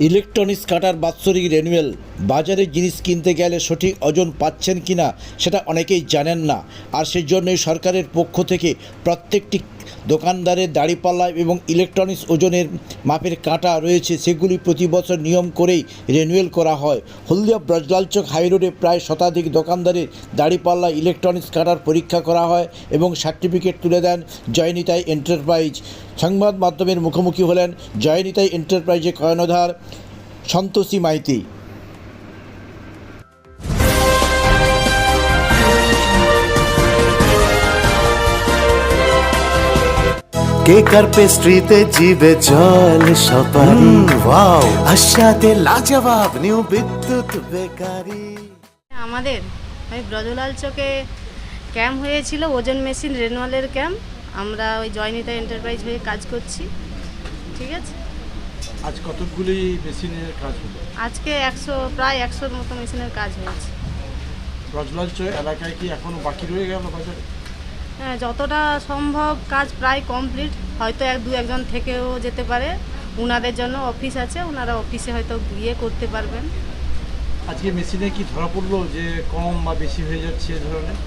Electronics কাটার বাৎসরিক renewal বাজারে জিনিস কিনতে গেলে সঠিক ওজন পাচ্ছেন কিনা, সেটা অনেকেই জানেন না। আর সেই জন্যই সরকারের পক্ষ থেকে প্রত্যেকটি দোকানদারের দাড়িপাল্লা এবং ইলেকট্রনিক্স ওজনের মাপের কাঁটা রয়েছে, সেগুলি প্রতি বছর নিয়ম করেই রেনুয়েল করা হয়। হলদিয়া ব্রজলালচক হাইরোডে প্রায় শতাধিক দোকানদারের দাড়িপাল্লা ইলেকট্রনিক্স কাটার পরীক্ষা করা হয় এবং সার্টিফিকেট তুলে দেন জয়নিতাই এন্টারপ্রাইজ। সংবাদ মাধ্যমের মুখোমুখি হলেন জয়নিতাই এন্টারপ্রাইজের কর্ণধার সন্তোষী মাইতি। কেক আর পেস্ট্রিতে জিবে জল সপারি ওয়াও আশাতে লাজবাব নিউ বিদ্যুৎ বেকারি। আমাদের ওই ব্রজলাল চকে ক্যাম্প হয়েছিল ওজন মেশিন রেনুয়ালের ক্যাম্প। আমরা ওই জয়নিতা এন্টারপ্রাইজ হয়ে কাজ করছি ঠিক আছে? আজ কতকগুলি মেশিনের কাজ হলো? আজকে একশো প্রায় একশোর মতো মেশিনের কাজ হয়েছে। রজলাঞ্চ এলাকায় কি এখনও বাকি রয়ে গেল বাজারে? যতটা সম্ভব কাজ প্রায় কমপ্লিট হয়তো এক দু একজন থেকেও যেতে পারে। ওনাদের জন্য অফিস আছে ওনারা অফিসে হয়তো গিয়ে করতে পারবেন। আজকে মেশিনে কি ধরা পড়ল যে কম বা বেশি হয়ে যাচ্ছে ধরনের?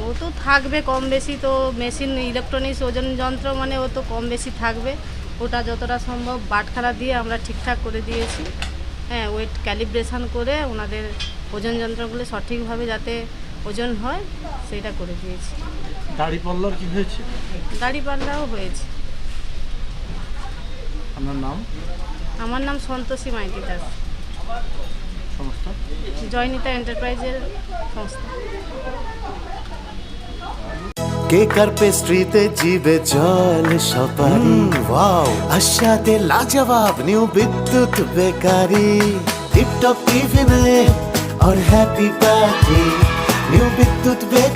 ও তো থাকবে কম বেশি তো মেশিন ইলেকট্রনিক্স ওজন যন্ত্র মানে ও তো কম বেশি থাকবে। ওটা যতটা সম্ভব বাটখারা দিয়ে আমরা ঠিকঠাক করে দিয়েছি। হ্যাঁ ওয়েট ক্যালিব্রেশন করে ওনাদের ওজন যন্ত্রগুলো সঠিকভাবে যাতে ওজন হয় সেটা করে দিয়েছি। দাড়ি পাল্লার কি হয়েছে? দাড়ি পাল্লাও হয়েছে। আপনার নাম? আমার নাম সন্তোষী মাইতি দাস সংস্থা? জয়নিতা এন্টারপ্রাইজের সংস্থা। কেক আর পেস্ট্রিতে জিবে জল সপারি ওয়াও আশাতে লাজবাব new Bidyut bakery. Tiptop TV নে আর happy party new Bidyut bakery.